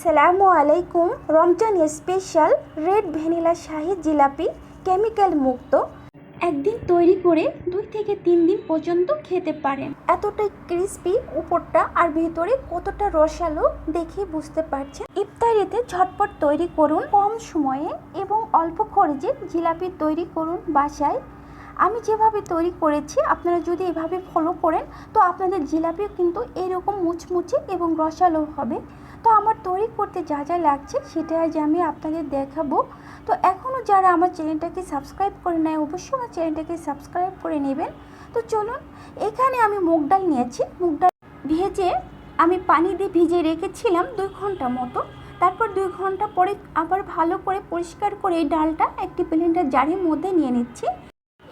আসসালামু আলাইকুম। Ramzan special red vanilla shahi jalebi chemical মুক্ত। একদিন তৈরি করে দুই থেকে তিন দিন পর্যন্ত খেতে পারেন। এতটাই ক্রিস্পি উপরটা আর ভেতরে কতটা রসালো দেখে বুঝতে পারছেন? ইফতারিতে ঝটপট তৈরি করুন কম সময়ে এবং অল্প খরচে জিলাপি তৈরি করুন বাসায়। আমি যেভাবে তৈরি করেছি, আপনারা যদি এভাবে ফলো করেন, তো আপনাদের জিলাপিও কিন্তু এরকম মুচমুচে এবং রসালো হবে। তো আমার তৈরি করতে যা যা লাগছে সেটা আজ আমি আপনাদের দেখাবো। তো এখনও যারা আমার চ্যানেলটাকে সাবস্ক্রাইব করে নেয় অবশ্যই আমার চ্যানেলটাকে সাবস্ক্রাইব করে নেবেন। তো চলুন, এখানে আমি মুগ ডাল নিয়েছি। মুগ ডাল ভেজে আমি পানি দিয়ে ভিজে রেখেছিলাম দুই ঘণ্টা মতো। তারপর দুই ঘণ্টা পরে আবার ভালো করে পরিষ্কার করে এই ডালটা একটি ব্লেন্ডার জারের মধ্যে নিয়ে নিচ্ছি।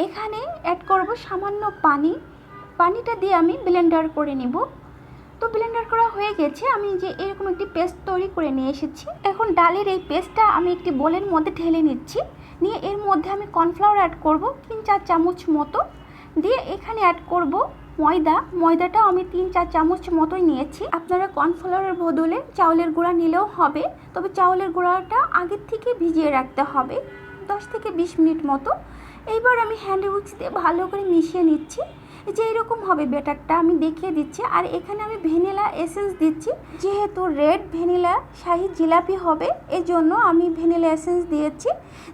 এখানে অ্যাড করব সামান্য পানি। পানিটা দিয়ে আমি ব্লেন্ডার করে নিব। তো ব্লেন্ডার করা হয়ে গেছে। আমি যে এরকম একটি পেস্ট তৈরি করে নিয়ে এসেছি। এখন ডালের এই পেস্টটা আমি একটি বোলের মধ্যে ঢেলে নিচ্ছি। নিয়ে এর মধ্যে আমি কর্নফ্লাওয়ার অ্যাড করব তিন চার চামচ মতো। দিয়ে এখানে অ্যাড করব ময়দা। ময়দাটাও আমি তিন চার চামচ মতোই নিয়েছি। আপনারা কর্নফ্লাওয়ারের বদলে চাউলের গুঁড়া নিলেও হবে। তবে চাউলের গুঁড়াটা আগের থেকে ভিজিয়ে রাখতে হবে। দশ থেকে বিশ মিনিট মতো। এইবার আমি হ্যান্ড উইক্স দিয়ে ভালো করে মিশিয়ে নিচ্ছি। যে এরকম হবে ব্যাটারটা, আমি দেখিয়ে দিচ্ছি। আর এখানে আমি ভ্যানিলা এসেন্স দিচ্ছি। যেহেতু রেড ভ্যানিলা শাহি জিলাপি হবে এই জন্য আমি ভ্যানিলা এসেন্স দিয়েছি।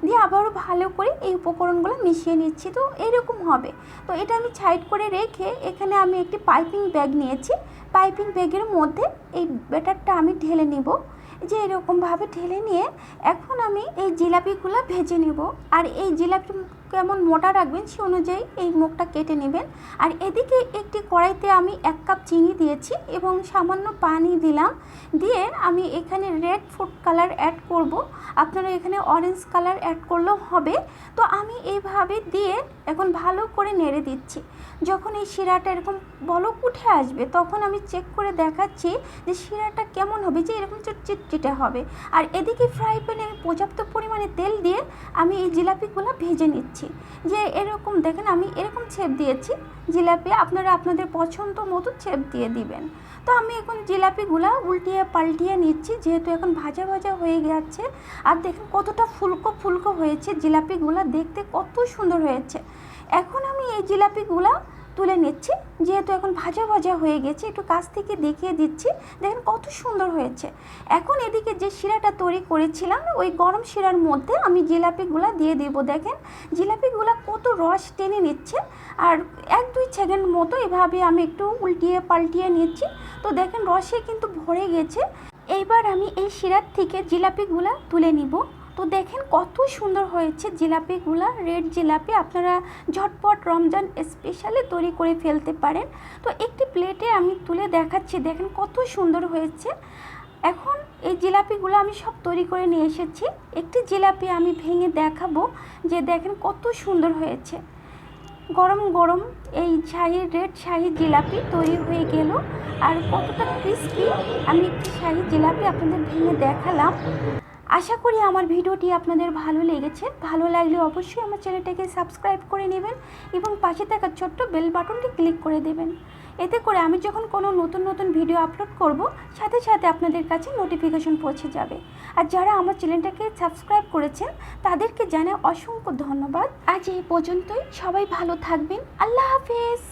দিয়ে আবারও ভালো করে এই উপকরণগুলো মিশিয়ে নিচ্ছি। তো এরকম হবে। তো এটা আমি সাইড করে রেখে এখানে আমি একটি পাইপিং ব্যাগ নিয়েছি। পাইপিং ব্যাগের মধ্যে এই ব্যাটারটা আমি ঢেলে নিব। যে এরকমভাবে ঢেলে নিয়ে এখন আমি এই জিলাপিগুলো ভেজে নেব। আর এই জিলাপি কেমন মোটা রাখবেন সে অনুযায়ী এই মুখটা কেটে নেবেন। আর এদিকে একটি কড়াইতে আমি এক কাপ চিনি দিয়েছি এবং সামান্য পানি দিলাম। দিয়ে আমি এখানে রেড ফুড কালার অ্যাড করব। আপনারা এখানে অরেঞ্জ কালার অ্যাড করলেও হবে। তো আমি এইভাবে দিয়ে এখন ভালো করে নেড়ে দিচ্ছি। যখন এই শিরাটা এরকম বলক উঠে আসবে, তখন আমি চেক করে দেখাচ্ছি যে শিরাটা কেমন হবে, যে এরকম চিটচিটে হবে। আর এদিকে ফ্রাই প্যানে পর্যাপ্ত পরিমাণে তেল দিয়ে আমি এই জিলাপিগুলো ভেজে নিচ্ছি। যে এরকম দেখেন আমি এরকম ছেপ দিয়েছি, জিলাপি আপনারা আপনাদের পছন্দ মতো ছেপ দিয়ে দিবেন। তো আমি এখন জিলাপিগুলো উল্টিয়ে পাল্টিয়ে নিচ্ছি, যেহেতু এখন ভাজা ভাজা হয়ে যাচ্ছে আর দেখেন কতটা ফুলকো ফুলকো হয়েছে জিলাপিগুলো, দেখতে কত সুন্দর হয়েছে। এখন আমি এই জিলাপিগুলো তুলে নিচ্ছি। যেহেতু এখন ভাজা ভাজা হয়ে গেছে, একটু কাছ থেকে দেখিয়ে দিচ্ছি। দেখেন কত সুন্দর হয়েছে। এখন এদিকে যে শিরাটা তৈরি করেছিলাম, ওই গরম শিরার মধ্যে আমি জিলাপিগুলো দিয়ে দেবো। দেখেন, জিলাপিগুলো কত রস টেনে নিচ্ছে। আর এক দুই সেকেন্ড মতো এভাবে আমি একটু উল্টিয়ে পাল্টিয়ে নিচ্ছি। তো দেখেন রসে কিন্তু ভরে গেছে। এইবার আমি এই শিরার থেকে জিলাপিগুলো তুলে নিব। তো দেখেন কত সুন্দর হয়েছে জিলাপিগুলা, রেড জিলাপি। আপনারা ঝটপট রমজান স্পেশালি তৈরি করে ফেলতে পারেন। তো একটি প্লেটে আমি তুলে দেখাচ্ছি, দেখেন কত সুন্দর হয়েছে। এখন এই জিলাপিগুলো আমি সব তৈরি করে নিয়ে এসেছি। একটি জিলাপি আমি ভেঙে দেখাবো যে দেখেন কত সুন্দর হয়েছে। গরম গরম এই শাহি, রেড শাহি জিলাপি তৈরি হয়ে গেল। আর কতটা ক্রিস্পি আমি একটি শাহি জিলাপি আপনাদের ভেঙে দেখালাম। আশা করি আমার ভিডিওটি আপনাদের ভালো লেগেছে। ভালো লাগলে অবশ্যই আমার চ্যানেলটাকে সাবস্ক্রাইব করে নেবেন এবং পাশে থাকা ছোট্ট বেল বাটনটি ক্লিক করে দেবেন। এতে করে আমি যখন কোনো নতুন নতুন ভিডিও আপলোড করব, সাথে সাথে আপনাদের কাছে নোটিফিকেশন পৌঁছে যাবে। আর যারা আমার চ্যানেলটাকে সাবস্ক্রাইব করেছেন, তাদেরকে জানাই অসংখ্য ধন্যবাদ। আজ এই পর্যন্তই। সবাই ভালো থাকবেন। আল্লাহ হাফেজ।